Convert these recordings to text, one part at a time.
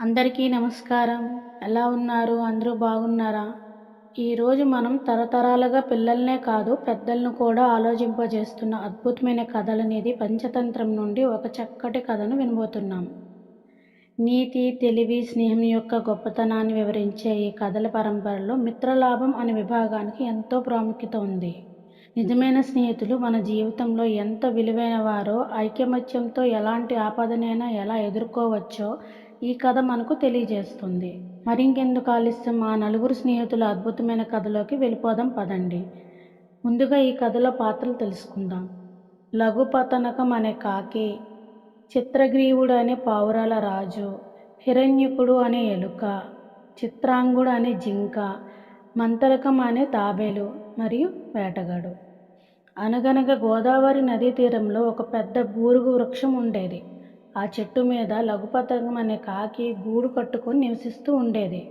అందరికీ నమస్కారం. ఎలా ఉన్నారు? అందరూ బాగున్నారా? ఈరోజు మనం తరతరాలుగా పిల్లల్నే కాదు పెద్దలను కూడా ఆలోచింపజేస్తున్న అద్భుతమైన కథలనేది పంచతంత్రం నుండి ఒక చక్కటి కథను వినబోతున్నాం. నీతి తెలివి స్నేహం యొక్క గొప్పతనాన్ని వివరించే ఈ కథల పరంపరలో మిత్రలాభం అనే విభాగానికి ఎంతో ప్రాముఖ్యత ఉంది. నిజమైన స్నేహితులు మన జీవితంలో ఎంత విలువైన వారో ఐకమత్యంతో ఎలాంటి ఆపదనైనా ఎలా ఎదుర్కోవచ్చో ఈ కథ మనకు తెలియజేస్తుంది. మరింకెందుకు ఆలస్యం? మా నలుగురు స్నేహితుల అద్భుతమైన కథలోకి వెళ్ళిపోదాం పదండి. ముందుగా ఈ కథలో పాత్రలు తెలుసుకుందాం. లఘుపతనకం అనే కాకి చిత్రగ్రీవుడు అనే పావురాల రాజు హిరణ్యకుడు అనే ఎలుక చిత్రాంగుడు అనే జింక మంతరకం అనే తాబేలు మరియు వేటగాడు. అనగనగా గోదావరి నదీ తీరంలో ఒక పెద్ద బూరుగు వృక్షం ఉండేది. ఆ చెట్టు మీద లఘుపతంగం అనే కాకి గూడు కట్టుకొని నివసిస్తూ ఉండేది.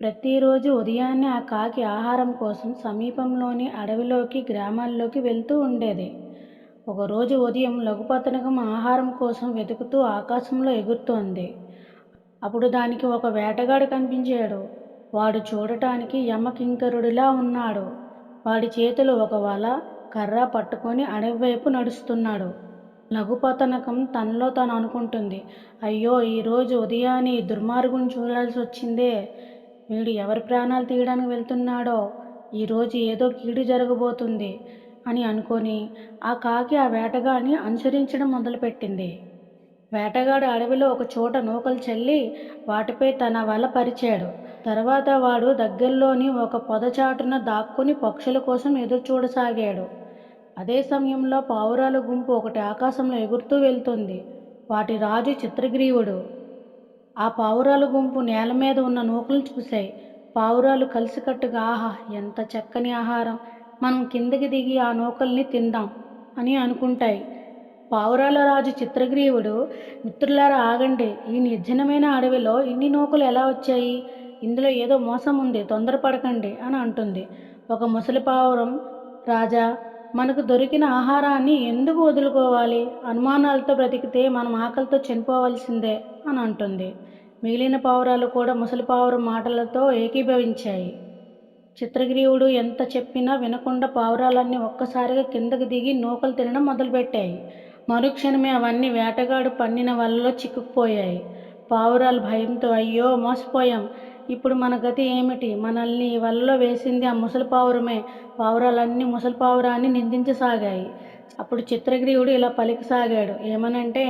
ప్రతిరోజు ఉదయాన్నే ఆ కాకి ఆహారం కోసం సమీపంలోని అడవిలోకి గ్రామాల్లోకి వెళ్తూ ఉండేది. ఒకరోజు ఉదయం లఘుపతనకం ఆహారం కోసం వెతుకుతూ ఆకాశంలో ఎగురుతోంది. అప్పుడు దానికి ఒక వేటగాడు కనిపించాడు. వాడు చూడటానికి యమకింకరుడిలా ఉన్నాడు. వాడి చేతిలో ఒక వల కర్ర పట్టుకొని అడవి వైపు నడుస్తున్నాడు. లఘుపతనకం తనలో తాను అనుకుంటుంది. అయ్యో ఈరోజు ఉదయాన్నే ఈ దుర్మార్గుని చూడాల్సి వచ్చిందే వీడు ఎవరి ప్రాణాలు తీయడానికి వెళ్తున్నాడో? ఈరోజు ఏదో కీడు జరగబోతుంది అని అనుకొని ఆ కాకి ఆ వేటగాడిని అనుసరించడం మొదలుపెట్టింది. వేటగాడు అడవిలో ఒక చోట నూకలు చల్లి వాటిపై తన వల పరిచాడు. తర్వాత వాడు దగ్గరలోని ఒక పొదచాటున దాక్కుని పక్షుల కోసం ఎదురు చూడసాగాడు అదే సమయంలో పావురాల గుంపు ఒకటి ఆకాశంలో ఎగురుతూ వెళ్తుంది. వాటి రాజు చిత్రగ్రీవుడు. ఆ పావురాల గుంపు నేల మీద ఉన్న నూకలు చూశాయి. పావురాలు కలిసికట్టుగా ఆహా ఎంత చక్కని ఆహారం. మనం కిందకి దిగి ఆ నూకల్ని తిందాం అని అనుకుంటాయి. పావురాల రాజు చిత్రగ్రీవుడు మిత్రులారా ఆగండి. ఈ నిర్జనమైన అడవిలో ఇన్ని నూకలు ఎలా వచ్చాయి? ఇందులో ఏదో మోసం ఉంది. తొందరపడకండి అని అంటుంది. ఒక ముసలి పావురం రాజా మనకు దొరికిన ఆహారాన్ని ఎందుకు వదులుకోవాలి? అనుమానాలతో బ్రతికితే మనం ఆకలితో చనిపోవాల్సిందే అని అంటుంది. మిగిలిన పావురాలు కూడా ముసలి పావురం మాటలతో ఏకీభవించాయి. చిత్రగ్రీవుడు ఎంత చెప్పినా వినకుండా పావురాలన్నీ ఒక్కసారిగా కిందకు దిగి నూకలు తినడం మొదలుపెట్టాయి. మరుక్షణమే అవన్నీ వేటగాడు పన్నిన వలలో చిక్కుకుపోయాయి. పావురాలు భయంతో అయ్యో మోసపోయాం. ఇప్పుడు మన గతి ఏమిటి? మనల్ని ఈ వలలో వేసింది ఆ ముసలి పావురమే. పావురాలన్నీ ముసలి పావురాన్ని నిందించసాగాయి. అప్పుడు చిత్రగ్రీవుడు ఇలా పలికసాగాడు. ఏమనంటే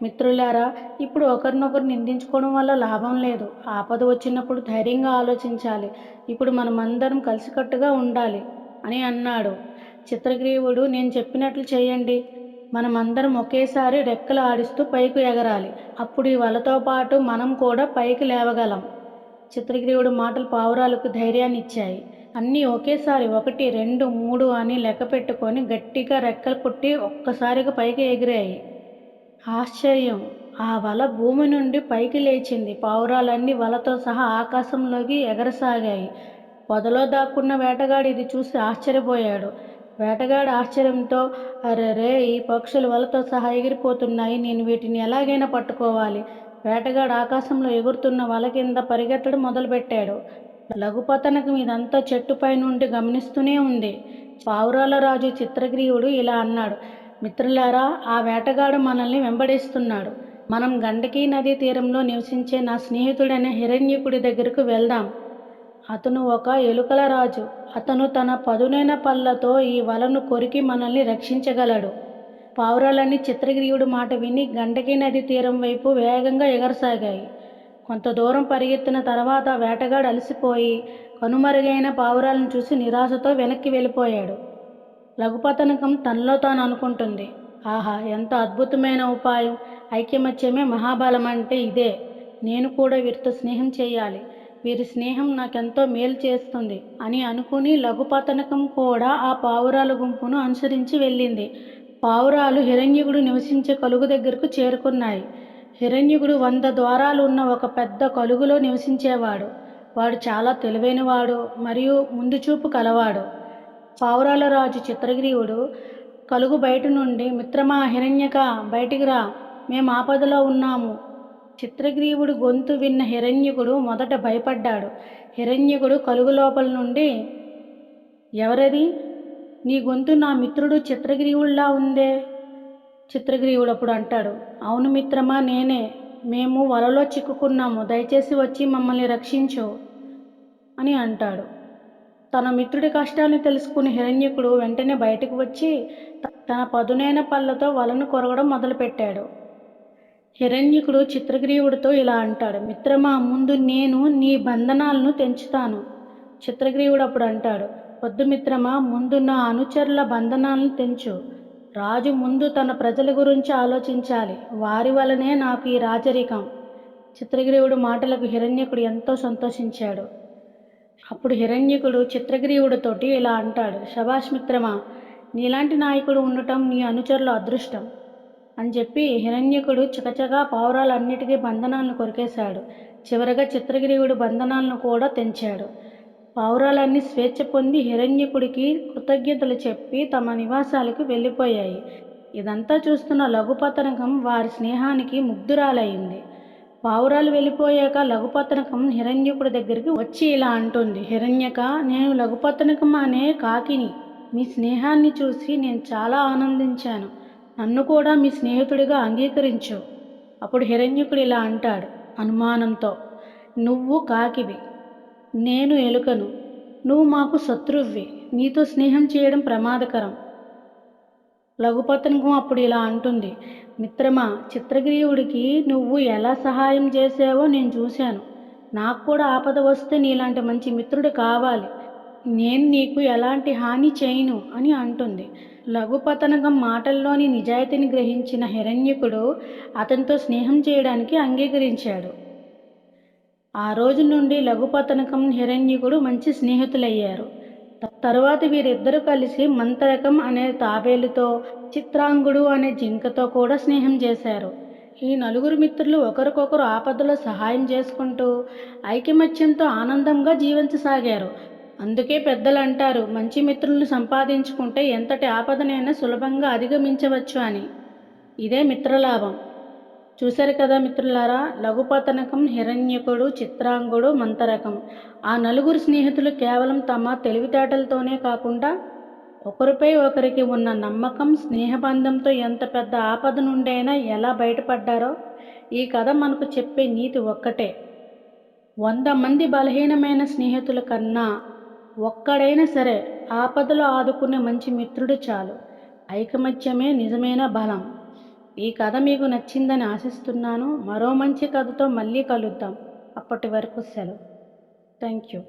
మిత్రులారా ఇప్పుడు ఒకరినొకరు నిందించుకోవడం వల్ల లాభం లేదు. ఆపద వచ్చినప్పుడు ధైర్యంగా ఆలోచించాలి. ఇప్పుడు మనమందరం కలిసికట్టుగా ఉండాలి అని అన్నాడు. చిత్రగ్రీవుడు నేను చెప్పినట్లు చేయండి మనమందరం ఒకేసారి రెక్కలు ఆడిస్తూ పైకి ఎగరాలి. అప్పుడు ఈ వలతో పాటు మనం కూడా పైకి లేవగలం. చిత్రగ్రీవుడు మాటలు పావురాలకు ధైర్యాన్ని ఇచ్చాయి అన్నీ ఒకేసారి ఒకటి రెండు మూడు అని లెక్క పెట్టుకొని గట్టిగా రెక్కలు పుట్టి ఒక్కసారిగా పైకి ఎగిరాయి. ఆశ్చర్యం! ఆ వల భూమి నుండి పైకి లేచింది. పావురాలన్నీ వలతో సహా ఆకాశంలోకి ఎగరసాగాయి. పొదలో దాక్కున్న వేటగాడు ఇది చూసి ఆశ్చర్యపోయాడు. వేటగాడు ఆశ్చర్యంతో అరెరే! ఈ పక్షులు వలతో సహా ఎగిరిపోతున్నాయి. నేను వీటిని ఎలాగైనా పట్టుకోవాలి. వేటగాడు ఆకాశంలో ఎగురుతున్న వల కింద పరిగెత్తడం మొదలుపెట్టాడు. లఘుపతనకు ఇదంతా చెట్టుపై నుండి గమనిస్తూనే ఉంది. పావురాల రాజు చిత్రగ్రీవుడు ఇలా అన్నాడు. మిత్రులారా ఆ వేటగాడు మనల్ని వెంబడిస్తున్నాడు. మనం గండకీ నదీ తీరంలో నివసించే నా స్నేహితుడైన హిరణ్యకుడి దగ్గరకు వెళ్దాం. అతను ఒక ఎలుకల రాజు. అతను తన పదునైన పళ్ళతో ఈ వలను కొరికి మనల్ని రక్షించగలడు. పావురాలన్నీ చిత్రగిరియుడు మాట విని గండకీ నది తీరం వైపు వేగంగా ఎగరసాగాయి. కొంత దూరం పరిగెత్తిన తర్వాత వేటగాడు అలసిపోయి కనుమరుగైన పావురాలను చూసి నిరాశతో వెనక్కి వెళ్ళిపోయాడు. లఘుపతనకం తనలో తాను అనుకుంటుంది. ఆహా ఎంత అద్భుతమైన ఉపాయం. ఐక్యమత్యమే మహాబలం అంటే ఇదే. నేను కూడా వీరితో స్నేహం చేయాలి. వీరి స్నేహం నాకెంతో మేలు చేస్తుంది అని అనుకుని లఘుపతనకం కూడా ఆ పావురాల గుంపును అనుసరించి వెళ్ళింది. పావురాలు హిరణ్యకుడు నివసించే కలుగు దగ్గరకు చేరుకున్నాయి. హిరణ్యకుడు వంద ద్వారాలు ఉన్న ఒక పెద్ద కలుగులో నివసించేవాడు. వాడు చాలా తెలివైనవాడు మరియు ముందు చూపు కలవాడు. పావురాల రాజు చిత్రగ్రీవుడు కలుగు బయట నుండి మిత్రమా హిరణ్యక బయటికి రా. మేము ఆపదలో ఉన్నాము చిత్రగ్రీవుడు గొంతు విన్న హిరణ్యకుడు మొదట భయపడ్డాడు. హిరణ్యకుడు కలుగు లోపల నుండి ఎవరది? నీ గొంతు నా మిత్రుడు చిత్రగ్రీవుల్లా ఉందే? చిత్రగ్రీవుడు అప్పుడు అంటాడు. అవును మిత్రమా నేనే. మేము వలలో చిక్కుకున్నాము. దయచేసి వచ్చి మమ్మల్ని రక్షించు అని అంటాడు. తన మిత్రుడి కష్టాన్ని తెలుసుకుని హిరణ్యకుడు వెంటనే బయటకు వచ్చి తన పదునైన పళ్ళతో వలను కొరగడం మొదలుపెట్టాడు. హిరణ్యకుడు చిత్రగ్రీవుడితో ఇలా అంటాడు. మిత్రమా ముందు నేను నీ బంధనాలను తెంచుతాను. చిత్రగ్రీవుడు అప్పుడు అంటాడు. పొద్దుమిత్రమా? ముందు నా అనుచరుల బంధనాలను తెంచు. రాజు ముందు తన ప్రజల గురించి ఆలోచించాలి. వారి వలనే నాకు ఈ రాజరికం. చిత్రగ్రీవుడు మాటలకు హిరణ్యకుడు ఎంతో సంతోషించాడు. అప్పుడు హిరణ్యకుడు చిత్రగ్రీవుడితోటి ఇలా అంటాడు. శభాష్ మిత్రమా నీలాంటి నాయకుడు ఉండటం నీ అనుచరుల అదృష్టం అని చెప్పి హిరణ్యకుడు చికచగా పావురాలన్నిటికీ బంధనాలను కొరికేశాడు. చివరగా చిత్రగిరివుడు బంధనాలను కూడా తెంచాడు. పావురాలన్నీ స్వేచ్ఛ పొంది హిరణ్యకుడికి కృతజ్ఞతలు చెప్పి తమ నివాసాలకు వెళ్ళిపోయాయి. ఇదంతా చూస్తున్న లఘుపతనకం వారి స్నేహానికి ముగ్ధురాలయ్యింది పావురాలు వెళ్ళిపోయాక లఘుపతనకం హిరణ్యకుడి దగ్గరికి వచ్చి ఇలా అంటుంది. హిరణ్యక నేను లఘుపతనకం అనే కాకిని. మీ స్నేహాన్ని చూసి నేను చాలా ఆనందించాను. నన్ను కూడా మీ స్నేహితుడిగా అంగీకరించు. అప్పుడు హిరణ్యకుడు ఇలా అంటాడు అనుమానంతో. నువ్వు కాకివి. నేను ఎలుకను. నువ్వు మాకు శత్రువ్వి. నీతో స్నేహం చేయడం ప్రమాదకరం. లఘుపతనకం అప్పుడు ఇలా అంటుంది. మిత్రమా చిత్రగ్రీవుడికి నువ్వు ఎలా సహాయం చేసావో నేను చూశాను. నాకు కూడా ఆపద వస్తే నీలాంటి మంచి మిత్రుడు కావాలి. నేను నీకు ఎలాంటి హాని చేయను అని అంటుంది. లఘుపతనకం మాటల్లోని నిజాయితీని గ్రహించిన హిరణ్యకుడు అతనితో స్నేహం చేయడానికి అంగీకరించాడు. ఆ రోజు నుండి లఘుపతనకం హిరణ్యకుడు మంచి స్నేహితులయ్యారు. తరువాత వీరిద్దరూ కలిసి మంతరకం అనే తాబేలుతో చిత్రాంగుడు అనే జింకతో కూడా స్నేహం చేశారు. ఈ నలుగురు మిత్రులు ఒకరికొకరు ఆపదలో సహాయం చేసుకుంటూ ఐకమత్యంతో ఆనందంగా జీవించసాగారు. అందుకే పెద్దలు అంటారు మంచి మిత్రులను సంపాదించుకుంటే ఎంతటి ఆపదనైనా సులభంగా అధిగమించవచ్చు అని. ఇదే మిత్రలాభం. చూశారు కదా మిత్రులారా? లఘుపతనకం హిరణ్యకుడు చిత్రాంగుడు మంతరకం. ఆ నలుగురు స్నేహితులు కేవలం తమ తెలివితేటలతోనే కాకుండా ఒకరిపై ఒకరికి ఉన్న నమ్మకం స్నేహబంధంతో ఎంత పెద్ద ఆపద నుండైనా ఎలా బయటపడ్డారో ఈ కథ మనకు చెప్పే నీతి ఒక్కటే. వంద మంది బలహీనమైన స్నేహితుల కన్నా ఒక్కడైనా సరే ఆపదలో ఆదుకునే మంచి మిత్రుడు చాలు. ఐకమత్యమే నిజమైన బలం. ఈ కథ మీకు నచ్చిందని ఆశిస్తున్నాను. మరో మంచి కథతో మళ్ళీ కలుద్దాం. అప్పటి వరకు సెలవు. Thank you